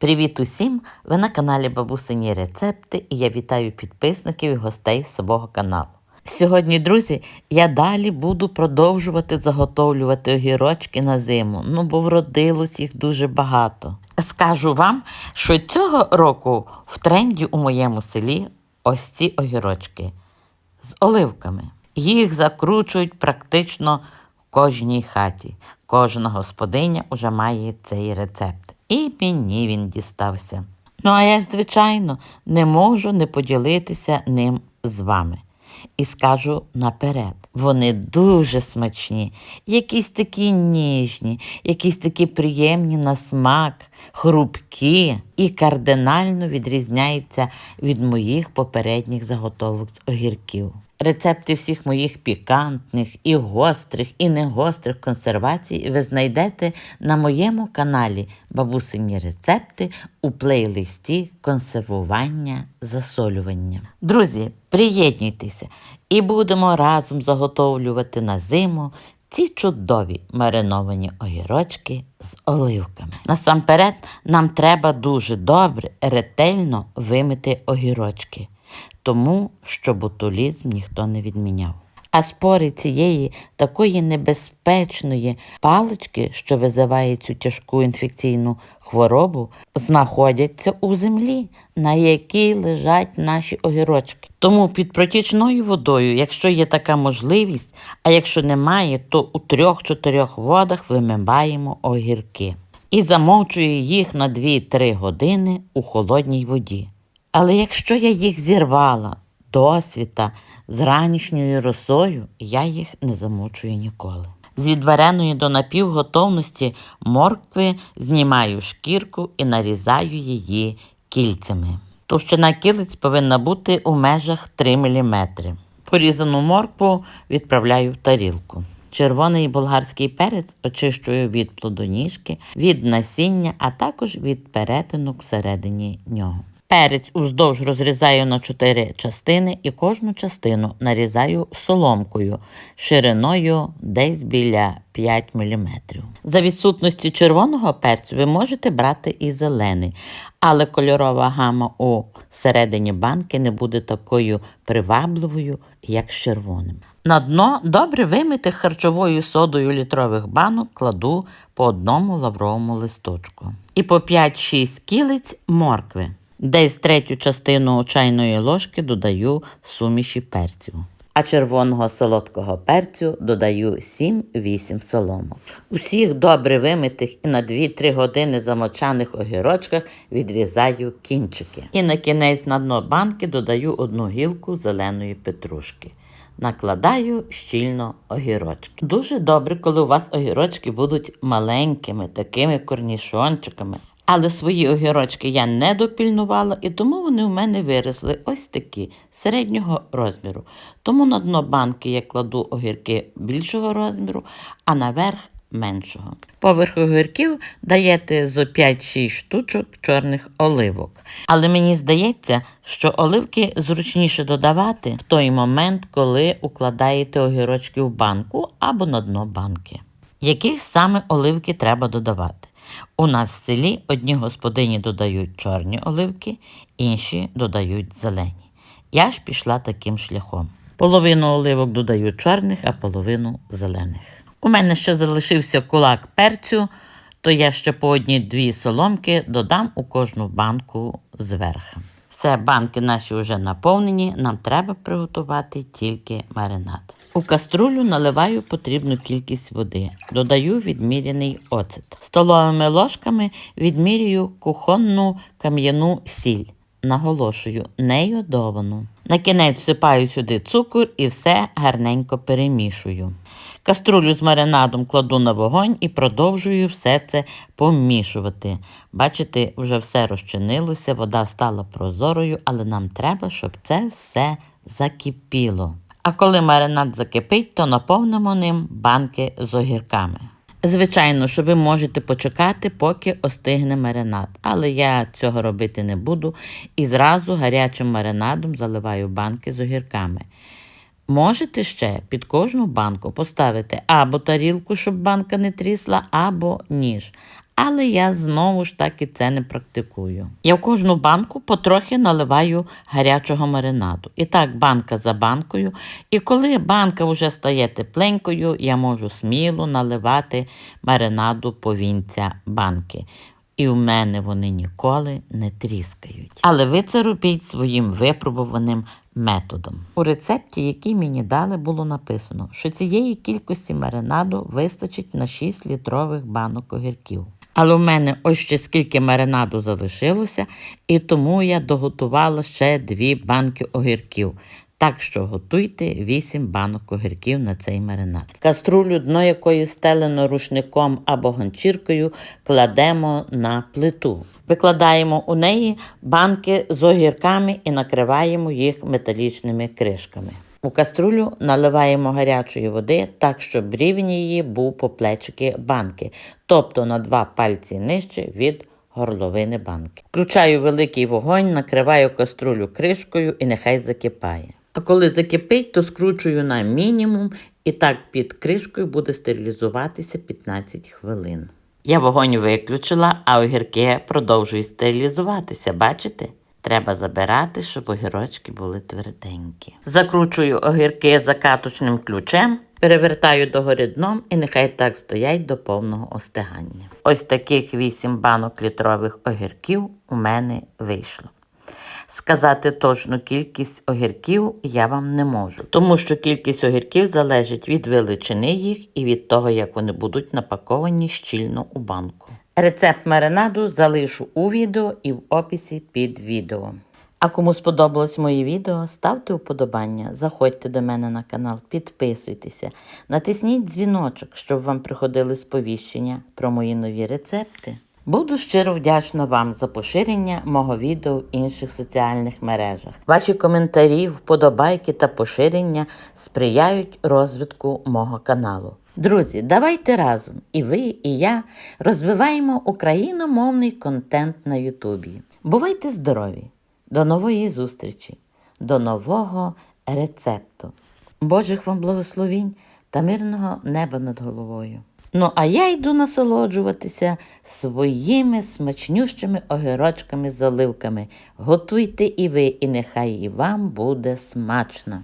Привіт усім! Ви на каналі Бабусині Рецепти і я вітаю підписників і гостей з свого каналу. Сьогодні, друзі, я далі буду продовжувати заготовлювати огірочки на зиму, ну бо вродилось їх дуже багато. Скажу вам, що цього року в тренді у моєму селі ось ці огірочки з оливками. Їх закручують практично в кожній хаті. Кожна господиня вже має цей рецепт. І мені він дістався. Ну, а я, звичайно, не можу не поділитися ним з вами. І скажу наперед, вони дуже смачні, якісь такі ніжні, якісь такі приємні на смак, хрупкі і кардинально відрізняються від моїх попередніх заготовок з огірків. Рецепти всіх моїх пікантних і гострих, і негострих консервацій ви знайдете на моєму каналі Бабусині рецепти у плейлисті консервування засолювання. Друзі, приєднуйтеся і будемо разом заготовлювати на зиму ці чудові мариновані огірочки з оливками. Насамперед, нам треба дуже добре, ретельно вимити огірочки, тому що ботулізм ніхто не відміняв. А спори цієї такої небезпечної палички, що визиває цю тяжку інфекційну хворобу, знаходяться у землі, на якій лежать наші огірочки. Тому під протічною водою, якщо є така можливість, а якщо немає, то у трьох-чотирьох водах вимиваємо огірки і замовчую їх на 2-3 години у холодній воді. Але якщо я їх зірвала досвіта з ранішньою росою, я їх не замочую ніколи. З відвареної до напівготовності моркви знімаю шкірку і нарізаю її кільцями. Товщина кілиць повинна бути у межах 3 мм. Порізану моркву відправляю в тарілку. Червоний болгарський перець очищую від плодоніжки, від насіння, а також від перетинок всередині нього. Перець уздовж розрізаю на 4 частини і кожну частину нарізаю соломкою шириною десь біля 5 мм. За відсутності червоного перцю ви можете брати і зелений, але кольорова гама у середині банки не буде такою привабливою, як з червоним. На дно добре вимитих харчовою содою літрових банок кладу по одному лавровому листочку. І по 5-6 кілиць моркви. Десь третю частину чайної ложки додаю суміші перців. А червоного солодкого перцю додаю 7-8 соломок. Усіх добре вимитих і на 2-3 години замочаних огірочках відрізаю кінчики. І на кінець на дно банки додаю одну гілку зеленої петрушки. Накладаю щільно огірочки. Дуже добре, коли у вас огірочки будуть маленькими, такими корнішончиками. Але свої огірочки я не допільнувала, і тому вони у мене виросли ось такі середнього розміру. Тому на дно банки я кладу огірки більшого розміру, а наверх меншого. Поверх огірків даєте зо 5-6 штучок чорних оливок. Але мені здається, що оливки зручніше додавати в той момент, коли укладаєте огірочки в банку або на дно банки. Які саме оливки треба додавати? У нас в селі одні господині додають чорні оливки, інші додають зелені. Я ж пішла таким шляхом. Половину оливок додаю чорних, а половину зелених. У мене ще залишився кулак перцю, то я ще по одній-дві соломки додам у кожну банку зверху. Все, банки наші вже наповнені, нам треба приготувати тільки маринад. У каструлю наливаю потрібну кількість води, додаю відміряний оцет. Столовими ложками відмірюю кухонну кам'яну сіль. Наголошую, не йодовану. На кінець всипаю сюди цукор і все гарненько перемішую. Каструлю з маринадом кладу на вогонь і продовжую все це помішувати. Бачите, вже все розчинилося, вода стала прозорою, але нам треба, щоб це все закипіло. А коли маринад закипить, то наповнимо ним банки з огірками. Звичайно, що ви можете почекати, поки остигне маринад, але я цього робити не буду і зразу гарячим маринадом заливаю банки з огірками. Можете ще під кожну банку поставити або тарілку, щоб банка не трісла, або ніж. Але я знову ж таки це не практикую. Я в кожну банку потрохи наливаю гарячого маринаду. І так, банка за банкою. І коли банка вже стає тепленькою, я можу сміло наливати маринаду повінця банки. І в мене вони ніколи не тріскають. Але ви це робіть своїм випробуваним методом. У рецепті, який мені дали, було написано, що цієї кількості маринаду вистачить на 6 літрових банок огірків. Але в мене ось ще скільки маринаду залишилося, і тому я доготувала ще дві банки огірків. Так що готуйте 8 банок огірків на цей маринад. Каструлю, дно якої стелено рушником або ганчіркою, кладемо на плиту. Викладаємо у неї банки з огірками і накриваємо їх металічними кришками. У каструлю наливаємо гарячої води так, щоб рівень її був по плечики банки, тобто на два пальці нижче від горловини банки. Включаю великий вогонь, накриваю каструлю кришкою і нехай закипає. А коли закипить, то скручую на мінімум і так під кришкою буде стерилізуватися 15 хвилин. Я вогонь виключила, а огірки продовжують стерилізуватися, бачите? Треба забирати, щоб огірочки були тверденькі. Закручую огірки закаточним ключем, перевертаю догори дном і нехай так стоять до повного остигання. Ось таких 8 банок літрових огірків у мене вийшло. Сказати точну кількість огірків я вам не можу, тому що кількість огірків залежить від величини їх і від того, як вони будуть напаковані щільно у банку. Рецепт маринаду залишу у відео і в описі під відео. А кому сподобалось моє відео, ставте вподобання, заходьте до мене на канал, підписуйтеся, натисніть дзвіночок, щоб вам приходили сповіщення про мої нові рецепти. Буду щиро вдячна вам за поширення мого відео в інших соціальних мережах. Ваші коментарі, вподобайки та поширення сприяють розвитку мого каналу. Друзі, давайте разом і ви, і я розвиваємо україномовний контент на Ютубі. Бувайте здорові! До нової зустрічі, до нового рецепту. Божих вам благословінь та мирного неба над головою. Ну, а я йду насолоджуватися своїми смачнющими огірочками з оливками. Готуйте і ви, і нехай і вам буде смачно.